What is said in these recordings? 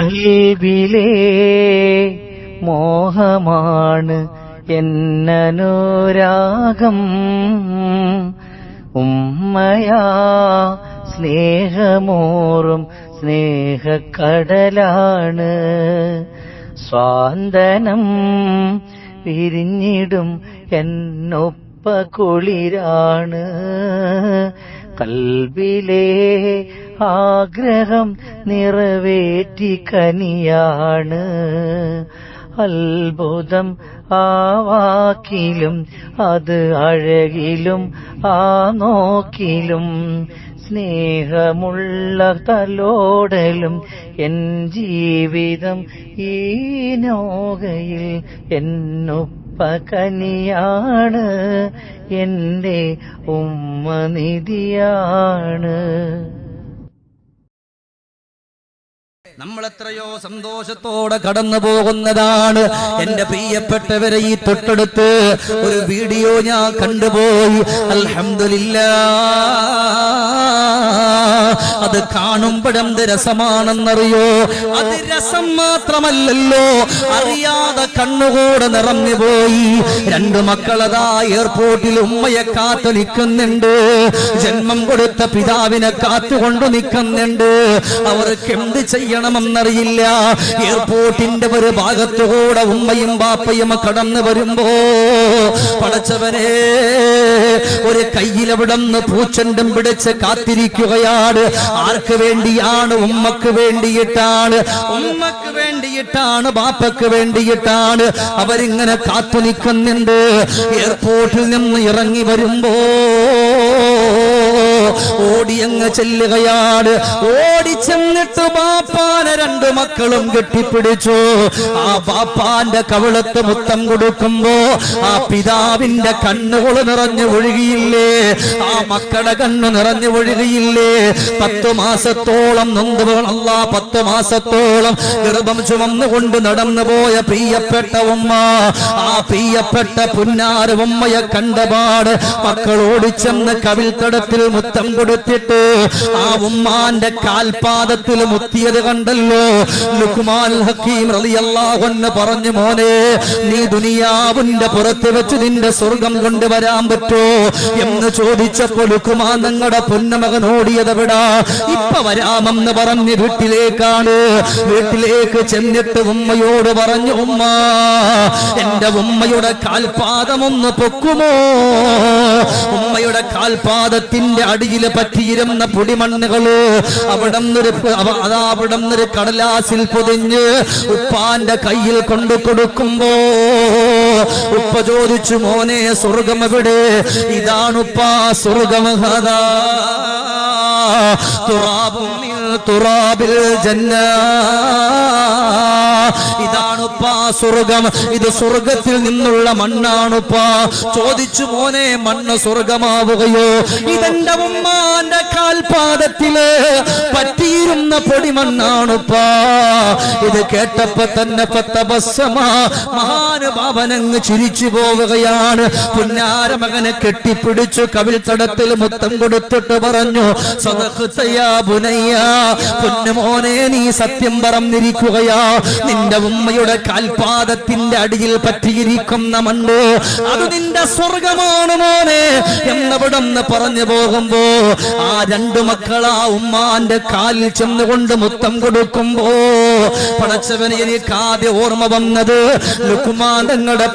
കൽവിലേ മോഹമാണ് എന്നനുരാഗം. ഉമ്മയാ സ്നേഹമോറും സ്നേഹക്കടലാണ്. സ്വാന്തനം വിരിഞ്ഞിടും എന്നൊപ്പ കുളിരാണ് കൽബിലെ ആഗ്രഹം നിറവേറ്റി കനിയാണ്. അത്ഭുതം ആ വാക്കിലും അത് അഴകിലും ആ നോക്കിലും സ്നേഹമുള്ള തലോടലും എൻ ജീവിതം ഈ നോകയിൽ എന്നൊപ്പ കനിയാണ് എന്റെ ഉമ്മനിധിയാണ് നമ്മൾ എത്രയോ സന്തോഷത്തോടെ കടന്നു പോകുന്നതാണ്. എന്റെ പ്രിയപ്പെട്ടവരെ ഈ തൊട്ടടുത്ത് ഒരു വീഡിയോ ഞാൻ കണ്ടുപോയി. അൽഹംദുലില്ല. അത് കാണുമ്പോഴും രസമാണെന്നറിയോ? അത് രസം മാത്രമല്ലല്ലോ. അറിയാതെ കണ്ണുകൂടെ നിറഞ്ഞു പോയി. രണ്ടു മക്കളതാ എയർപോർട്ടിൽ ഉമ്മയെ കാത്തു നിൽക്കുന്നുണ്ട്. ജന്മം കൊടുത്ത പിതാവിനെ കാത്തുകൊണ്ടു നിൽക്കുന്നുണ്ട്. അവർക്ക് എന്ത് ചെയ്യണമെന്നറിയില്ല. എയർപോർട്ടിന്റെ ഒരു ഭാഗത്തുകൂടെ ഉമ്മയും ബാപ്പയും കടന്നു വരുമ്പോ പടച്ചവനെ ഒരു കയ്യിലവിടന്ന് പൂച്ചണ്ടും പിടിച്ച് കാത്തിരിക്കുകയാണ്. ആർക്ക് വേണ്ടിയാണ് ഉമ്മക്ക് വേണ്ടിയിട്ടാണ്? ഉമ്മക്ക് വേണ്ടിയിട്ടാണ് ബാപ്പക്ക് വേണ്ടിയിട്ടാണ്? അവരിങ്ങനെ കാത്തു നിൽക്കുന്നുണ്ട്. എയർപോർട്ടിൽ നിന്ന് ഇറങ്ങി വരുമ്പോ ഓടിയങ്ങ് ചെല്ലുകയാണ് ഓടി ചെന്നിട്ട് ബാപ്പാനെ രണ്ട് മക്കളും കെട്ടിപ്പിടിച്ചു. ആ ബാപ്പാന്റെ കവിളത്ത് മുത്തം കൊടുക്കുമ്പോ ആ പിതാവിന്റെ കണ്ണുകൾ നിറഞ്ഞു ഒഴുകിയില്ലേ? ആ മക്കളുടെ കണ്ണു നിറഞ്ഞു ഒഴുകിയില്ലേ? പത്തു മാസത്തോളം നൊന്തുകളല്ല പത്ത് മാസത്തോളം ഗർഭം ചുമന്നുകൊണ്ട് നടന്നു പോയ പ്രിയപ്പെട്ട ഉമ്മ ആ പ്രിയപ്പെട്ട പുന്നാര ഉമ്മയെ കണ്ടപാട് മക്കൾ ഓടിച്ചെന്ന് കവിൽ തടത്തിൽ മുത്തം കൊടുത്തിട്ട് ആ ഉമ്മാന്റെ കാൽപാദത്തിൽ മുത്തിയത് കണ്ടല്ലോ. ലുക്മാൻ ഹക്കീം റളിയല്ലാഹു അൻഹു പറഞ്ഞു മോനെ നീ ദുനിയാവിന്റെ പുറത്ത് വെച്ച് നിന്റെ സ്വർഗം കൊണ്ടുവരാൻ പറ്റോ? എന്ന് ചോദിച്ചപ്പോ ലുക്മാൻ നിങ്ങളുടെ പൊന്നമകൻ ഓടിയതെവിടാ ഇപ്പൊ വരാമെന്ന് പറഞ്ഞ് വീട്ടിലേക്കാണ്. വീട്ടിലേക്ക് ചെന്നിട്ട് ഉമ്മയോട് പറഞ്ഞു ഉമ്മ എന്റെ ഉമ്മയുടെ കാൽപാദമൊന്ന് പൊക്കുമോ? ഉമ്മയുടെ കാൽപാദത്തിന്റെ അടിയിൽ പറ്റിയിരുന്ന പൊടിമണ്ണുകൾ അവിടെ നിന്നൊരു അതാ അവിടെ നിന്നൊരു കടലാസിൽ പൊതിഞ്ഞ് ഉപ്പാന്റെ കയ്യിൽ കൊണ്ടു കൊടുക്കുമ്പോ ഉപ്പ ചോദിച്ചു മോനെ സ്വർഗം എവിടെ? ഇതാണുപ്പാ സ്വർഗം തുറാബിൽ ജന്ന. ഇതാണുപ്പാ സ്വർഗം. ഇത് സ്വർഗത്തിൽ നിന്നുള്ള മണ്ണാണുപ്പാ ചോദിച്ചു മോനെ മണ്ണ് സ്വർഗമാവുകയോ? ഇതെന്റെ ഉമ്മാന്റെ കാൽപാദത്തിൽ പറ്റിയിരുന്ന പൊടിമണ്ണാണുപ്പാ ഇത് കേട്ടപ്പോ തന്നെ പത്തബസ്സമാ മഹാനുഭാവനങ്ങ് ചിരിച്ചു പോവുകയാണ്. പുന്നാര മകനെ കെട്ടിപ്പിടിച്ചു കവിൽ തടത്തിൽ മുത്തം കൊടുത്തിട്ട് പറഞ്ഞു പുന്നമോനെ നീ സത്യം പറഞ്ഞിരിക്കുകയാ നിന്റെ ഉമ്മയുടെ കാൽപാദത്തിന്റെ അടിയിൽ പറ്റിയിരിക്കുന്ന മണ്ണ് അത് നിന്റെ സ്വർഗമാണ് മോനെ. എന്നവിടം പറഞ്ഞു പോകുമ്പോ ആ രണ്ടു മക്കളാ ഉമ്മാന്റെ കാലിൽ ചെന്നുകൊണ്ട് മുത്തം കൊടുക്കുമ്പോ പടച്ചവന് എനിക്ക് ആദ്യം ഓർമ്മ വന്നത് ലുക്കുമാൻ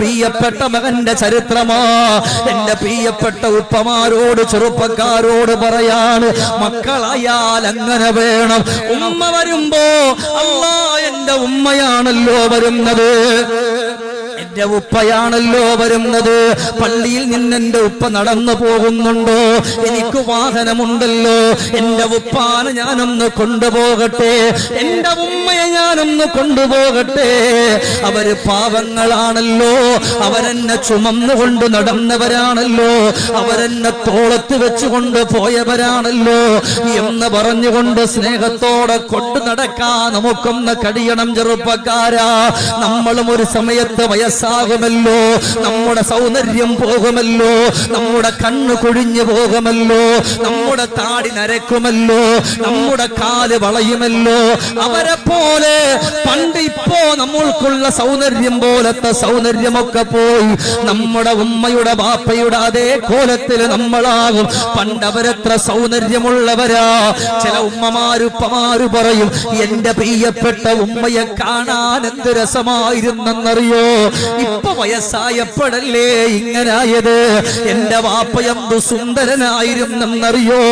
പ്രിയപ്പെട്ട മകന്റെ ചരിത്രമാ. എന്റെ പ്രിയപ്പെട്ട ഉപ്പമാരോട് ചെറുപ്പക്കാരോട് പറയാണ് മക്കളായാൽ അങ്ങനെ വേണം. ഉമ്മ വരുമ്പോ അമ്മ എന്റെ ഉമ്മയാണല്ലോ വരുന്നത്. എന്റെ ഉപ്പയാണല്ലോ വരുന്നത്. പള്ളിയിൽ നിന്ന് എന്റെ ഉപ്പ നടന്നു പോകുന്നുണ്ടോ? എനിക്ക് വാഹനമുണ്ടല്ലോ. എന്റെ ഉപ്പാന് ഞാനൊന്ന് കൊണ്ടുപോകട്ടെ. എന്റെ ഉമ്മയെ ഞാനൊന്ന് കൊണ്ടുപോകട്ടെ. അവർ പാവങ്ങളാണല്ലോ. അവരെന്നെ ചുമന്നുകൊണ്ട് നടന്നവരാണല്ലോ. അവരെന്നെ തോളത്ത് വെച്ചുകൊണ്ട് പോയവരാണല്ലോ. എന്ന് പറഞ്ഞുകൊണ്ട് സ്നേഹത്തോടെ കൊണ്ടു നടക്കാൻ നമുക്കൊന്ന് കഴിയണം ചെറുപ്പക്കാരാ. നമ്മളും ഒരു സമയത്ത് വയസ്സാ വയസ്സാകുമല്ലോ നമ്മുടെ സൗന്ദര്യം പോകുമല്ലോ. നമ്മുടെ കണ്ണ് കൊഴിഞ്ഞു പോകുമല്ലോ. നമ്മുടെ താടി നരക്കുമല്ലോ. നമ്മുടെ കാൽ വളയുമല്ലോ. അവരെ പോലെ പണ്ട് നമ്മൾക്കുള്ള സൗന്ദര്യം പോലത്തെ സൗന്ദര്യമൊക്കെ പോയി നമ്മുടെ ഉമ്മയുടെ ബാപ്പയുടെ അതേ കോലത്തിൽ നമ്മളാകും പണ്ടവരത്ര സൗന്ദര്യമുള്ളവരാ. ചില ഉമ്മമാരുപ്പമാര് പറയും എന്റെ പ്രിയപ്പെട്ട ഉമ്മയെ കാണാൻ എന്ത് രസമായിരുന്നെന്നറിയോ? ഇപ്പൊ വയസ്സായപ്പോഴല്ലേ ഇങ്ങനായത്? എന്റെ വാപ്പ എന്തു സുന്ദരനായിരുന്നെന്നറിയോ?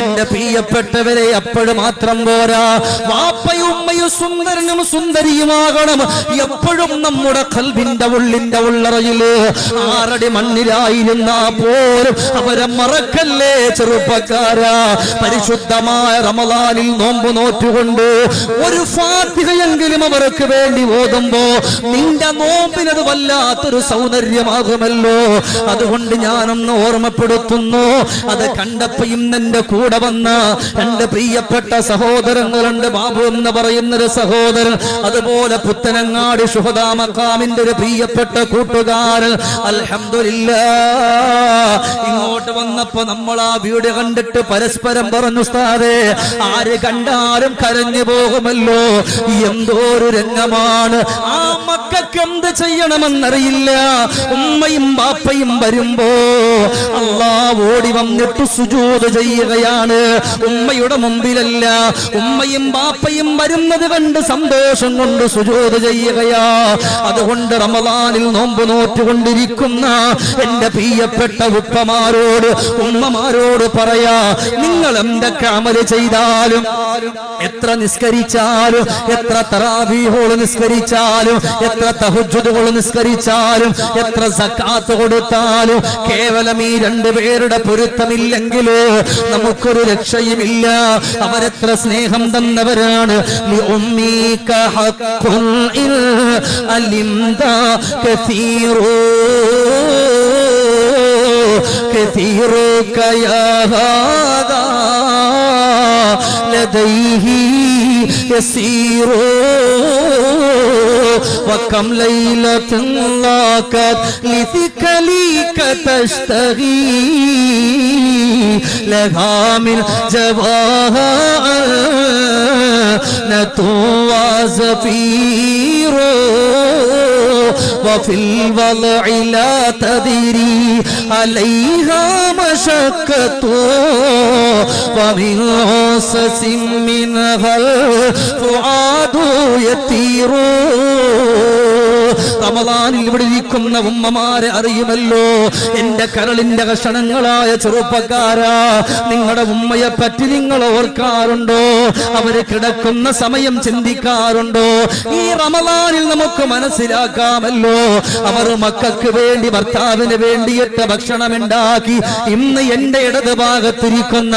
എന്റെ പ്രിയപ്പെട്ടവരെ അപ്പോഴും മാത്രം പോരാ. വാപ്പയും ഉമ്മയും സുന്ദരനും സുന്ദരിയുമാകണം എപ്പോഴും നമ്മുടെ കൽവിന്റെ ഉള്ളിന്റെ ഉള്ളറയിൽ ആറടി മണ്ണിലായിരുന്നാ പോലും അവരെ മറക്കല്ലേ ചെറുപ്പക്കാരാ. പരിശുദ്ധമായ റമദാനിൽ നോമ്പ് നോറ്റുകൊണ്ട് ഒരു ഫാത്തിഹയെങ്കിലും അവർക്ക് വേണ്ടി ഓതുമ്പോ നിന്റെ നോമ്പിനത് വല്ലാത്തൊരു സൗന്ദര്യമാകുമല്ലോ. അതുകൊണ്ട് ഞാനൊന്ന് ഓർമ്മപ്പെടുത്തുന്നു. അത് കണ്ടപ്പോ ഇന്ന് എന്റെ കൂടെ വന്ന രണ്ട് പ്രിയപ്പെട്ട സഹോദരങ്ങളുണ്ട്. ബാബു എന്ന് പറയുന്നൊരു സഹോദരൻ. അതുപോലെ പുത്തനങ്ങാടി ശുഹദാമക്കാമിന്റെ ഒരു പ്രിയപ്പെട്ട കൂട്ടുകാരൻ അൽഹമില്ല ഇങ്ങോട്ട് വന്നപ്പോ നമ്മൾ ആ വീട് കണ്ടിട്ട് പരസ്പരം പറഞ്ഞു സ്ഥാതെ ആര് കണ്ടാലും കരഞ്ഞു പോകുമല്ലോ. എന്തോ ഒരു രംഗമാണ്. ആ മക്കൾക്ക് എന്ത് ചെയ്യണമെന്നറിയില്ല. ഉമ്മയും ബാപ്പയും വരുമ്പോ അള്ളാ ഓടി വന്നിട്ട് സുജൂത് ചെയ്യുകയാണ്. ഉമ്മയുടെ മുമ്പിലല്ല. ഉമ്മയും ബാപ്പയും വരുന്നത് കണ്ട് സന്തോഷം കൊണ്ട് സുജൂത് ചെയ്യുകയാ. അതുകൊണ്ട് റമദാനിൽ നോമ്പ് നോറ്റുകൊണ്ടിരിക്കുന്ന എന്റെ പ്രിയപ്പെട്ട ഉപ്പമാരോട് ഉമ്മമാരോട് പറയാ നിങ്ങൾ എന്തൊക്കെ അമൽ ചെയ്താലും എത്ര നിസ്കരിച്ചാലും എത്ര തറാബീഹോൾ നിസ്കരിച്ചാലും എത്ര തഹജുദുകൾ നിസ്കരിച്ചാലും എത്ര സക്കാത്ത് കൊടുത്താലും കേവലം ഈ രണ്ടുപേരുടെ പൊരുത്തമില്ലെങ്കിൽ നമുക്കൊരു രക്ഷയുമില്ല അവരെത്ര സ്നേഹം തന്നവരാണ് ലി ഉമ്മീക ഹഖുൻ ഇൽ അലിംത കസീറോ كثيرك يا هذا لديه يسير وكم ليلة لاقت لثكليك تشتغي لها من جواها نتوى زفير وفي الوضع لا تدري عليها مشقة ومن غصص منها الفؤاد يطير റമദാനിൽ ഇവിടെ ഇരിക്കുന്ന ഉമ്മമാരെ അറിയുമല്ലോ. എന്റെ കരളിന്റെ കഷണങ്ങളായ ചെറുപ്പക്കാരാ നിങ്ങളുടെ ഉമ്മയെ പറ്റി നിങ്ങൾ ഓർക്കാറുണ്ടോ? അവർ കിടക്കുന്ന സമയം ചിന്തിക്കാറുണ്ടോ? ഈ റമദാനിൽ നമുക്ക് മനസ്സിലാക്കാമല്ലോ. അവർ മക്കൾക്ക് വേണ്ടി ഭർത്താവിന് വേണ്ടിയിട്ട് ഭക്ഷണം ഉണ്ടാക്കി ഇന്ന് എന്റെ ഇടത് ഭാഗത്തിരിക്കുന്ന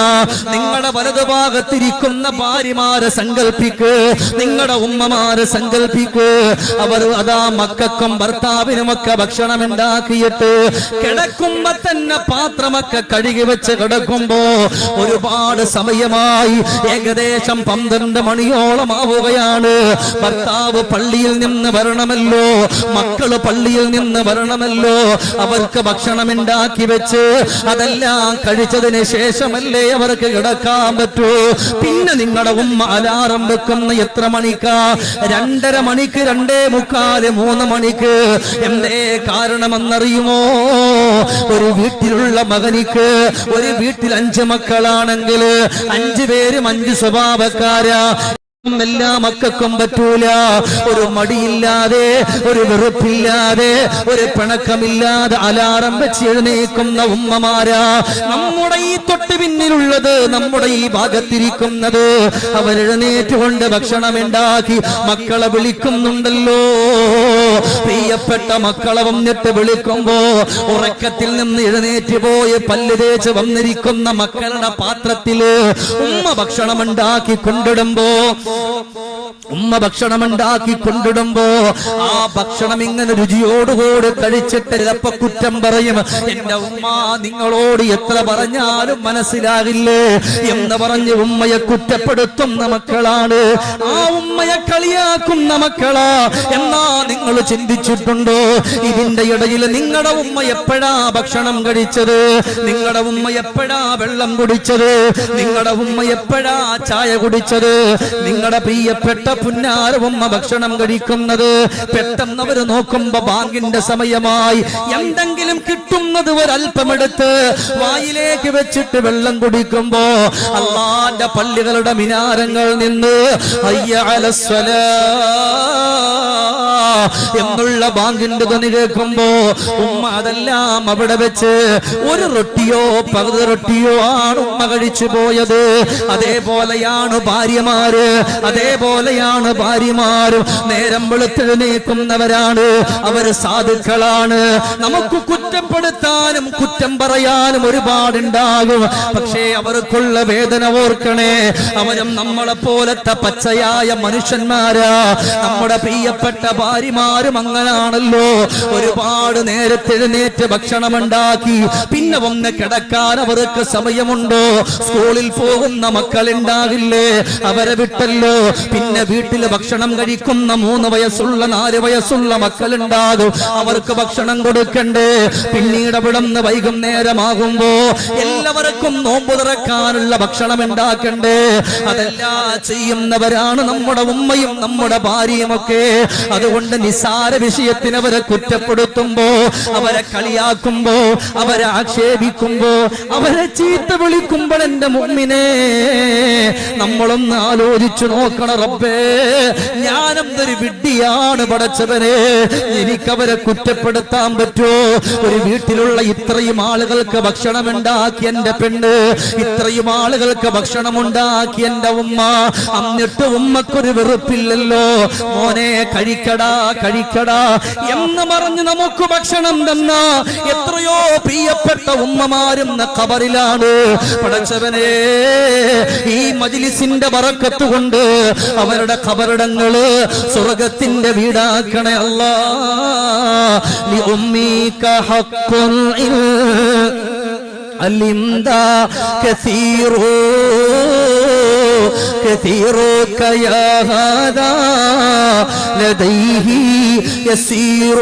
നിങ്ങളുടെ വലത് ഭാഗത്തിരിക്കുന്ന ഭാര്യമാരെ സങ്കല്പിക്ക് നിങ്ങളുടെ ഉമ്മമാരെ സങ്കല്പിക്ക് അവർ അതാ മക്കൾക്കും ഭർത്താവിനുമൊക്കെ ഭക്ഷണം ഉണ്ടാക്കിയിട്ട് കിടക്കുമ്പോ തന്നെ പാത്രമൊക്കെ കഴുകി വെച്ച് കിടക്കുമ്പോ ഒരുപാട് സമയമായി ഏകദേശം പന്ത്രണ്ട് മണിയോളം ആവുകയാണ്. ഭർത്താവ് പള്ളിയിൽ നിന്ന് വരണമല്ലോ. മക്കൾ പള്ളിയിൽ നിന്ന് വരണമല്ലോ. അവർക്ക് ഭക്ഷണം ഉണ്ടാക്കി വെച്ച് അതെല്ലാം കഴിച്ചതിന് ശേഷമല്ലേ അവർക്ക് കിടക്കാൻ പറ്റൂ. പിന്നെ നിങ്ങളുടെ ഉമ്മ അലാറം വെക്കുന്ന എത്ര മണിക്കാ? രണ്ടര മണിക്ക് രണ്ടേ മുക്കാൽ മൂന്ന് മണിക്ക് എന്തേ കാരണമെന്നറിയുമോ? ഒരു വീട്ടിലുള്ള മകനിക്ക് ഒരു വീട്ടിൽ അഞ്ച് മക്കളാണെങ്കിൽ അഞ്ചു പേരും അഞ്ച് സ്വഭാവക്കാരാ. എല്ലാ മക്കൾക്കും പറ്റൂല. ഒരു മടിയില്ലാതെ ഒരു വെറുപ്പില്ലാതെ ഒരു പിണക്കമില്ലാതെ അലാറം വെച്ച് എഴുന്നേക്കുന്ന ഉമ്മമാരാ നമ്മുടെ ഈ തൊട്ട് പിന്നിലുള്ളത് നമ്മുടെ ഈ ഭാഗത്തിരിക്കുന്നത്. അവരെഴുന്നേറ്റുകൊണ്ട് ഭക്ഷണം ഉണ്ടാക്കി മക്കളെ വിളിക്കുന്നുണ്ടല്ലോ. പ്രിയപ്പെട്ട മക്കളെ വന്നിട്ട് വിളിക്കുമ്പോ ഉറക്കത്തിൽ നിന്ന് എഴുന്നേറ്റ് പോയി പല്ല് തേച്ച് വന്നിരിക്കുന്ന മക്കളുടെ പാത്രത്തിൽ ഉമ്മ ഭക്ഷണം ഉണ്ടാക്കി കൊണ്ടിടുമ്പോ ഉമ്മ ഭക്ഷണം ഉണ്ടാക്കി കൊണ്ടിടുമ്പോ ആ ഭക്ഷണം ഇങ്ങനെ രുചിയോടുകൂടി കഴിച്ചിട്ട് ചിലപ്പോ കുറ്റം പറയും. എന്റെ ഉമ്മ നിങ്ങളോട് എത്ര പറഞ്ഞാലും മനസ്സിലാകില്ലേ? എന്ന് പറഞ്ഞ് ഉമ്മയെ കുറ്റപ്പെടുത്തുന്ന മക്കളാണ്. ആ ഉമ്മയെ കളിയാക്കുന്ന മക്കളാ. എന്നാ നിങ്ങൾ ചിന്തിച്ചിട്ടുണ്ടോ? ഇതിന്റെ ഇടയിൽ നിങ്ങളുടെ ഉമ്മ എപ്പോഴാ ഭക്ഷണം കഴിച്ചത്? നിങ്ങളുടെ ഉമ്മ എപ്പോഴാ വെള്ളം കുടിച്ചത്? നിങ്ങളുടെ ഉമ്മ എപ്പോഴാ ചായ കുടിച്ചത്? നിങ്ങളുടെ പ്രിയപ്പെട്ട പുന്നാര ഉമ്മ ഭക്ഷണം കഴിക്കുന്നത്? പെട്ടെന്ന് അവർ നോക്കുമ്പോ ബാങ്കിന്റെ സമയമായി എന്തെങ്കിലും കിട്ടുന്നത് ഒരല്പമെടുത്ത് വായിലേക്ക് വെച്ചിട്ട് വെള്ളം കുടിക്കുമ്പോ അള്ളാന്റെ പള്ളികളുടെ മിനാരങ്ങൾ നിന്ന് അയ്യ അലസ്വലാ എന്നുള്ള ബാങ്കിന്റെ ധ്വനി കേൾക്കുമ്പോ ഉമ്മ അതെല്ലാം അവിടെ വെച്ച് ഒരു റൊട്ടിയോ പകുതി റൊട്ടിയോ ആണ് ഉമ്മ കഴിച്ചു പോയത്. അതേപോലെയാണ് ഭാര്യമാര്. അതേപോലെയാണ് ഭാര്യമാരും. നേരം വെളുത്തെഴുന്നേക്കുന്നവരാണ് അവർ സാധുക്കളാണ്. നമുക്ക് കുറ്റപ്പെടുത്താനും കുറ്റം പറയാനും ഒരുപാടുണ്ടാകും. പക്ഷേ അവർക്കുള്ള വേദന ഓർക്കണേ. അവരും നമ്മളെ പോലത്തെ പച്ചയായ മനുഷ്യന്മാരാ. നമ്മുടെ പ്രിയപ്പെട്ട ഭാര്യമാരും അങ്ങനാണല്ലോ ഒരുപാട് നേരത്തെ ഭക്ഷണം ഭക്ഷണമുണ്ടാക്കി. പിന്നെ ഒന്ന് കിടക്കാൻ അവർക്ക് സമയമുണ്ടോ? സ്കൂളിൽ പോകുന്ന മക്കളുണ്ടാകില്ലേ? അവരെ വിട്ടല്ലോ. പിന്നെ വീട്ടിൽ ഭക്ഷണം കഴിക്കുന്ന മൂന്ന് വയസ്സുള്ള നാല് വയസ്സുള്ള മക്കളുണ്ടാകും. അവർക്ക് ഭക്ഷണം കൊടുക്കണ്ടേ? പിന്നീട് അവിടുന്ന് വൈകുന്നേരമാകുമ്പോ എല്ലാവർക്കും നോമ്പ് തുറക്കാനുള്ള ഭക്ഷണം ഉണ്ടാക്കണ്ടേ അതെല്ലാം ചെയ്യുന്നവരാണ് നമ്മുടെ ഉമ്മയും നമ്മുടെ ഭാര്യയും ഒക്കെ അതുകൊണ്ട് നിസാര വിഷയത്തിന് അവരെ കുറ്റപ്പെടുത്തുമ്പോ അവരെ കളിയാക്കുമ്പോ അവരെ ആക്ഷേപിക്കുമ്പോ അവരെ ചീത്ത വിളിക്കുമ്പോൾ എന്റെ മുമ്മിനെ നമ്മളൊന്ന് ആലോചിച്ചു നോക്കണം റബ്ബേ. ഞാനെന്തൊരു വിഡ്ഢിയാണ് പടച്ചവനെ. എനിക്കവരെ കുറ്റപ്പെടുത്താൻ പറ്റുമോ? ഒരു വീട്ടിലുള്ള ഇത്രയും ആളുകൾക്ക് ഭക്ഷണം ഉണ്ടാക്കി എന്റെ പെണ്ണ് ഇത്രയും ആളുകൾക്ക് ഭക്ഷണം ഉണ്ടാക്കി എന്റെ ഉമ്മ. എന്നിട്ട് ഉമ്മക്കൊരു വെറുപ്പില്ലല്ലോ. മോനെ കഴിക്കടാ. കഴിക്കടാ എന്ന് പറഞ്ഞ് നമുക്ക് ഭക്ഷണം തന്ന. എത്രയോ പ്രിയപ്പെട്ട ഉമ്മമാരും കബറിലാണ് പടച്ചവനെ ഈ മജിലിസിന്റെ ബറക്കത്ത് കൊണ്ട് അവരുടെ കബറിടങ്ങൾ സ്വർഗത്തിന്റെ വീടാക്കണേ അല്ല. ലി ഉമ്മീക كثيرك يا هذا لديه يسير